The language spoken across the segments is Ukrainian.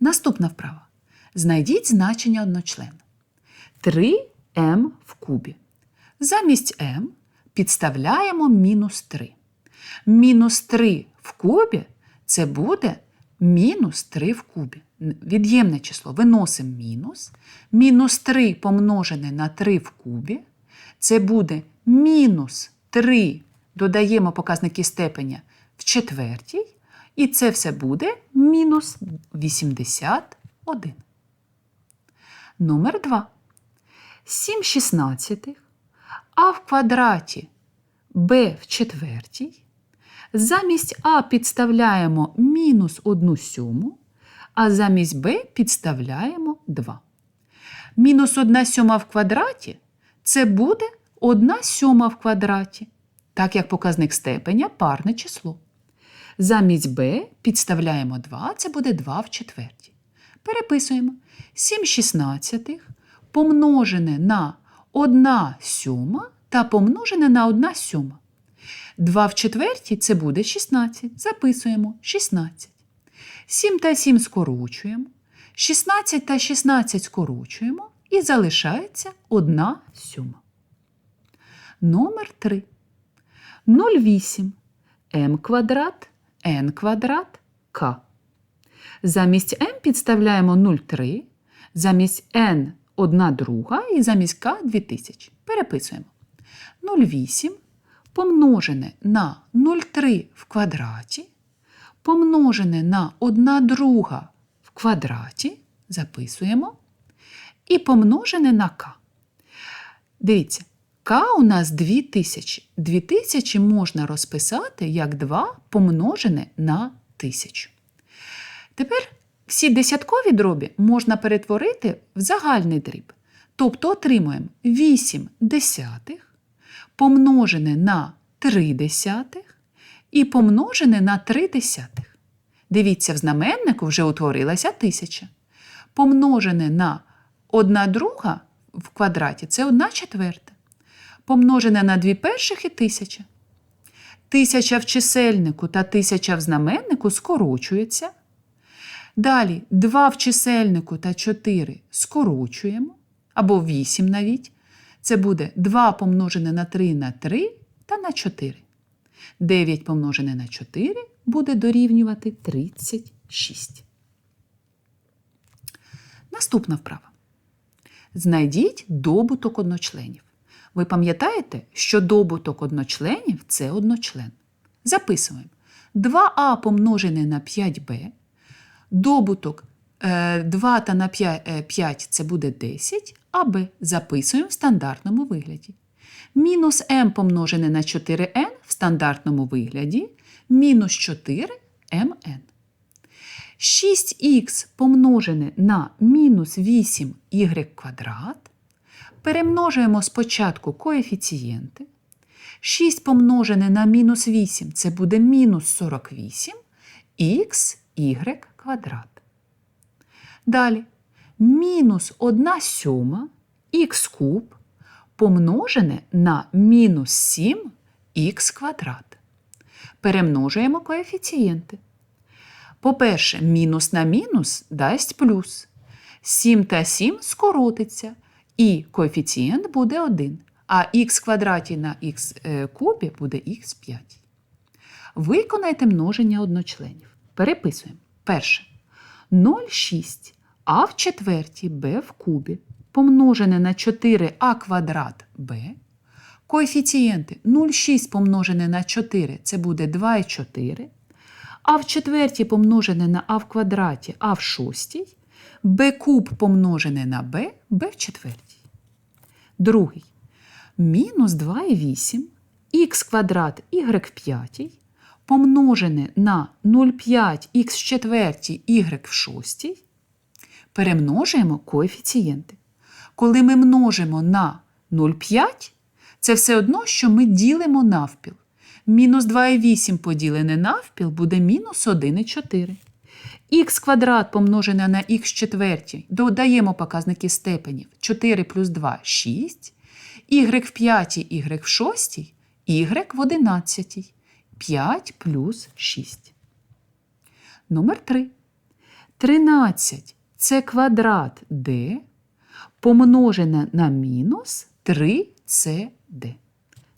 Наступна вправа. Знайдіть значення одночлена. 3m в кубі. Замість m підставляємо мінус 3. Мінус 3 в кубі це буде мінус 3 в кубі. Від'ємне число виносимо мінус. Мінус 3 помножене на 3 в кубі. Це буде мінус 3, додаємо показники степеня в четвертій. І це все буде мінус 81. Номер 2. 7 шістнадцятих, а в квадраті b в четвертій. Замість а підставляємо мінус 1 сьому, а замість b підставляємо 2. Мінус 1 сьома в квадраті це буде 1 сьома в квадраті, так як показник степеня парне число. Замість b підставляємо 2, це буде 2 в четвертій. Переписуємо 7 шістнадцятих помножене на 1 сьома та помножене на 1 сьома. 2 в четвертій це буде 16. Записуємо 16. 7 та 7 скорочуємо. 16 та 16 скорочуємо і залишається 1 сьома. Номер 3. 0,8 м квадрат, n квадрат, k. Замість m підставляємо 0,3, замість n 1 друга і замість k 2000. Переписуємо. 0,8 помножене на 0,3 в квадраті, помножене на 1 друга в квадраті, записуємо, і помножене на k. Дивіться, k у нас 2000. 2000 можна розписати як 2 помножене на 1000. Тепер всі десяткові дробі можна перетворити в загальний дріб. Тобто отримуємо 8 десятих помножене на 3 десятих і помножене на 3 десятих. Дивіться, в знаменнику вже утворилася тисяча. Помножене на 1 друга в квадраті це 1 четверта. Помножене на 2 перших і тисяча. Тисяча в чисельнику та тисяча в знаменнику скорочується. Далі 2 в чисельнику та 4 скорочуємо, або 8 навіть. Це буде 2 помножене на 3 на 3 та на 4. 9 помножене на 4 буде дорівнювати 36. Наступна вправа. Знайдіть добуток одночленів. Ви пам'ятаєте, що добуток одночленів це одночлен. Записуємо 2а помножене на 5b. Добуток е, 2 та на 5, е, 5 це буде 10, а b записуємо в стандартному вигляді. Мінус m помножене на 4n в стандартному вигляді мінус 4mn. 6х помножене на мінус 8y квадрат. Перемножуємо спочатку коефіцієнти. 6 помножене на мінус 8 це буде мінус 48 х y квадрат. Далі мінус 1 сьома х куб помножене на мінус 7 х квадрат. Перемножуємо коефіцієнти. По-перше, мінус на мінус дасть плюс. 7 та 7 скоротиться, і коефіцієнт буде 1, а х квадраті на х е, кубі буде х 5. Виконайте множення одночленів. Переписуємо. Перше. 0,6 а в четвертій b в кубі помножене на 4а квадрат b. Коефіцієнти 0,6 помножене на 4 це буде 2,4. А в четвертій помножене на а в квадраті а в шостій. B куб помножене на b, b в четвертій. Другий. Мінус 2,8 х квадрат y в п'ятій помножене на 0,5 х в четвертій y в шостій. Перемножуємо коефіцієнти. Коли ми множимо на 0,5, це все одно, що ми ділимо навпіл. Мінус 2,8 поділене навпіл буде мінус 1,4. Х квадрат помножене на х четвертій. Додаємо показники степенів. 4 плюс 2 – 6. Y в п'ятій, y в шостій, y в одинадцятій. 5 плюс 6. Номер 3. 13 це квадрат d помножене на мінус 3cd.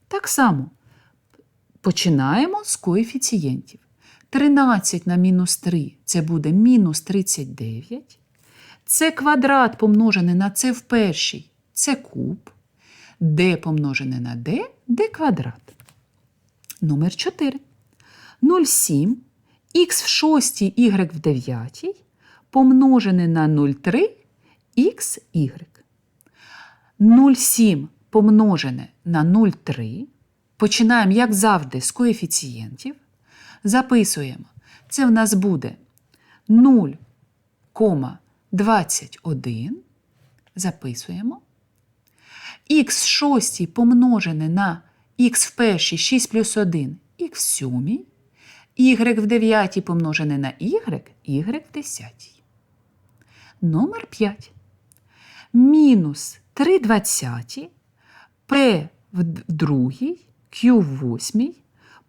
Так само починаємо з коефіцієнтів. 13 на мінус 3 це буде мінус 39. Це квадрат помножене на це в першій це куб. d помножене на d d квадрат. Номер 4. 0,7 х в шостій, y в дев'ятій помножене на 0,3 xy. 0,7 помножене на 0,3. Починаємо, як завжди, з коефіцієнтів. Записуємо. Це в нас буде 0,21. Записуємо. Х в шостій помножене на х в першій 6 плюс 1 х в сьомій. Y в дев'ятій помножене на y, y в десятій. Номер 5. Мінус 3 двадцяті, P в другій, Q в восьмій,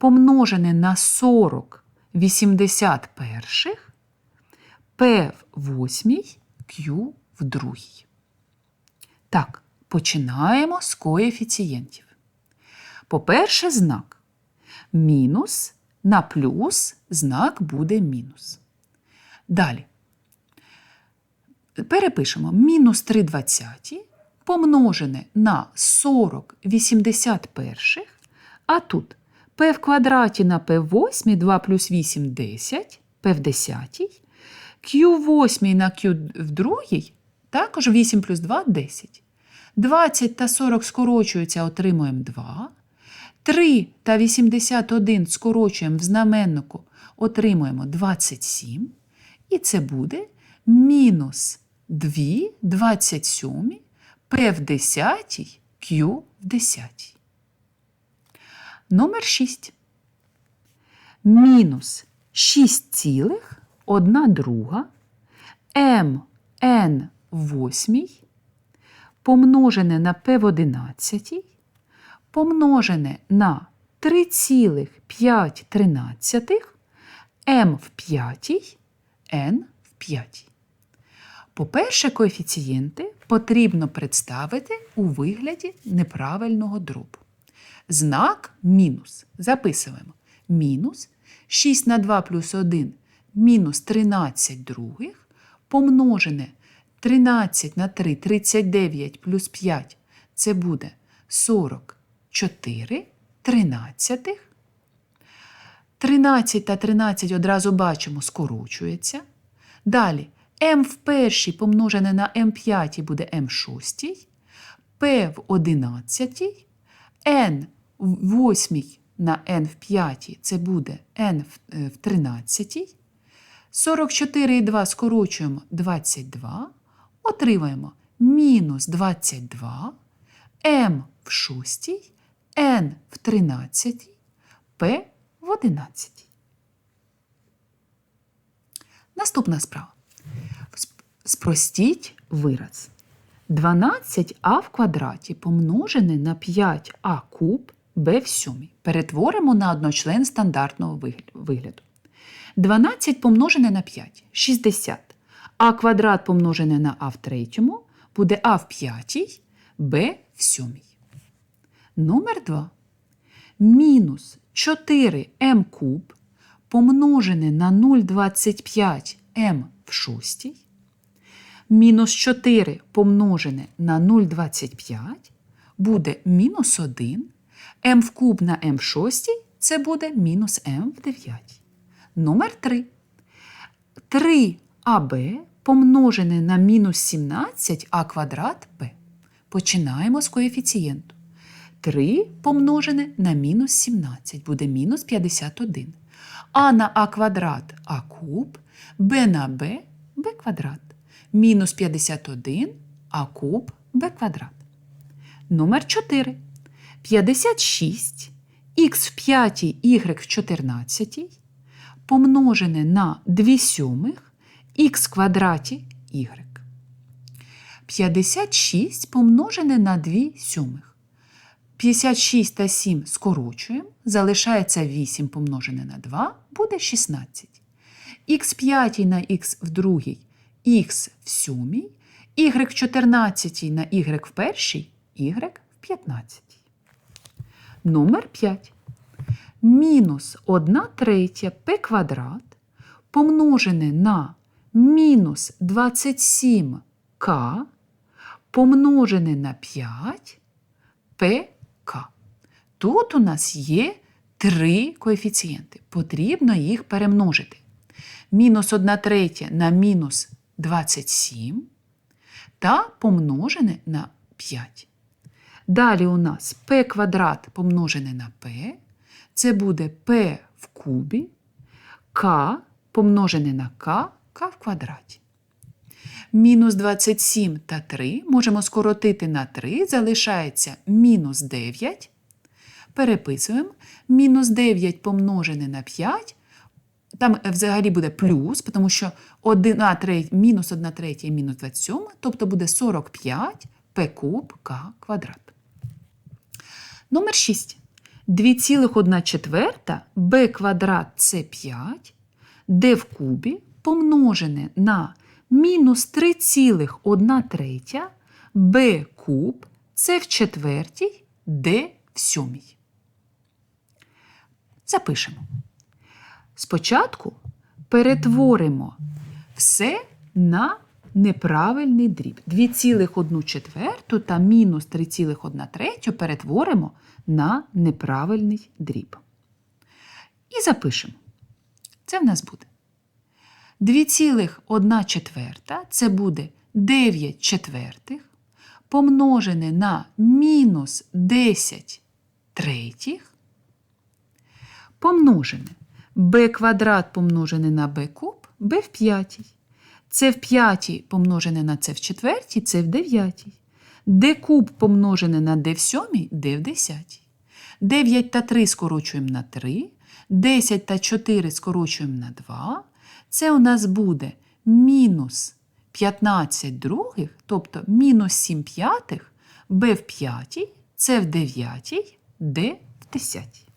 помножене на 40 81, P в восьмій, Q в другій. Так, починаємо з коефіцієнтів. По-перше, знак. Мінус на плюс знак буде мінус. Далі. Перепишемо мінус 3 двадцяті помножене на 40 81, а тут p в квадраті на p8 2 плюс 8 10, p в 10, Q8 на q в другій, також 8 плюс 2 10. 20 та 40 скорочуються, отримуємо 2. 3 та 81 скорочуємо в знаменнику, отримуємо 27. І це буде мінус 2 27 P в 10, Q в 10. Номер 6. Мінус 6 цілих 1 друга М N в 8 помножене на P в 11 помножене на 3,5 М в 5, Н в 5. По-перше, коефіцієнти потрібно представити у вигляді неправильного дробу. Знак мінус. Записуємо. Мінус 6 на 2 плюс 1 мінус 13 других помножене 13 на 3 39 плюс 5 це буде 44 тринадцятих. 13 та 13 одразу бачимо скорочується. Далі М в першій помножене на М5 буде М6, П в 11, Н в 8 на N в 5 це буде N в 13. 44 і 2 скорочуємо 22, отримаємо мінус 22, М в 6, N в 13, П в 11. Наступна справа. Спростіть вираз. 12а в квадраті помножене на 5а куб b в сьомій. Перетворимо на одночлен стандартного вигляду. 12 помножене на 5 60. А квадрат помножене на а в третьому буде а в п'ятій, b в сьомій. Номер 2. Мінус 4m куб помножене на 0,25m в шостій мінус 4 помножене на 0,25 буде мінус 1, m в куб на m в шостій це буде мінус m в 9. Номер 3. 3аб помножене на мінус 17а квадрат b. Починаємо з коефіцієнту. 3 помножене на мінус 17 буде мінус 51. А на а квадрат а куб, b на b b квадрат мінус 51 а куб b квадрат. Номер 4. 56 х в 5 y в 14 помножене на 2 сьомих х квадраті y. 56 помножене на 2 сьомих. 56 та 7 скорочуємо, залишається 8 помножене на 2, буде 16. х5 на х в другій, х в сьомій, y в 14 на y в першій, y в 15. Номер 5. Мінус 1 третя p квадрат помножене на мінус 27к помножене на 5 pk. Тут у нас є три коефіцієнти. Потрібно їх перемножити. Мінус 1 третя на мінус 27 та помножене на 5. Далі у нас p квадрат помножене на p. Це буде p в кубі, k помножене на k, k в квадраті. Мінус 27 та 3 можемо скоротити на 3, залишається мінус 9. Переписуємо. Мінус 9 помножене на 5. Там взагалі буде плюс, тому що 1 треть, мінус 1 третя і мінус 27, тобто буде 45 p куб k квадрат. Номер 6. 2,1 четверта b квадрат це 5, d в кубі помножене на мінус 3,1 третя b куб це в четвертій, d в сьомій. Запишемо. Спочатку перетворимо все на неправильний дріб. 2,1 четверту та мінус 3,1 третю перетворимо на неправильний дріб. І запишемо. Це в нас буде 2,1 четверта це буде 9 четвертих помножене на мінус 10 третіх помножене b квадрат помножене на b куб, b в п'ятій. Це в п'ятій помножене на це в четвертій, це в дев'ятій. d куб помножене на d в сьомій, d в десятій. 9 та 3 скорочуємо на 3, 10 та 4 скорочуємо на 2. Це у нас буде мінус 15 других, тобто мінус 7 п'ятих, b в п'ятій, це в дев'ятій, d в десятій.